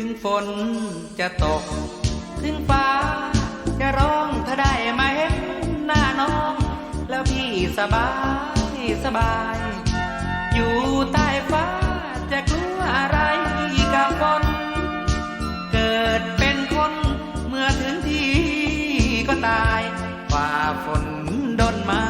ึงฝนจะตก ถึงฟ้าจะร้องถ้าได้มาเห็นหน้าน้อง แล้วพี่สบายสบาย อยู่ใต้ฟ้าจะกลัวอะไรกับฝนเกิดเป็นคนเมื่อถึงที่ก็ตายฝ่าฝนดนมา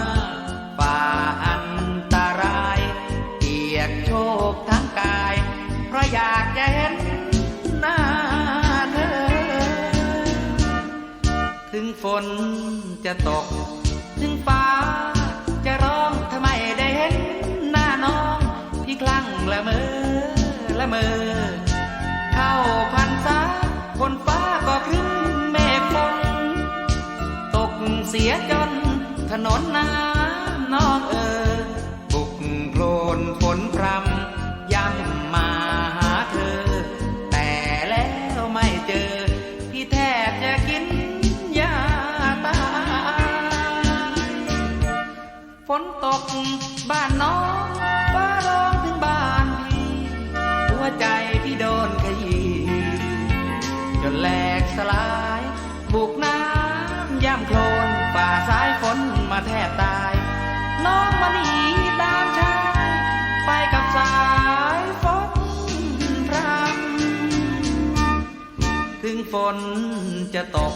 นจะตก ถึงฟ้าจะร้องทำไมได้เห็นหน้าน้องที่คลั่งละเมอละเมอเข้าพันษาบนฟ้าก็ครึ้มเมฆฝนตกเสียจนถนนน้ำน้องเอ ใจพี่โดนขยี้จนแหลกสลาย บุกน้ำย่ำโคลนฝ่าสายฝนมาแทบตาย น้องมาหนีตามชาย ไปกับสายฝนพรำถึงฝนจะตก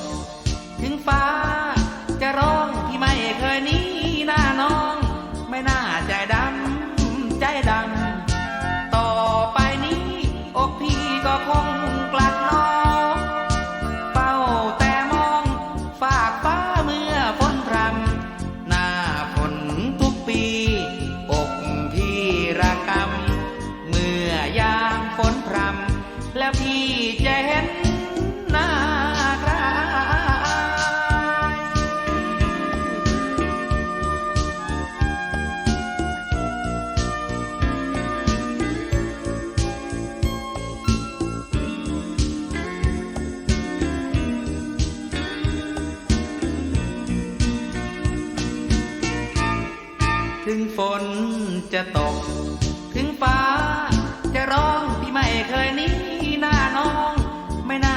จะตก ถึงฟ้าจะร้องพี่ไม่เคยหนี้หน้าน้อง ไม่น่า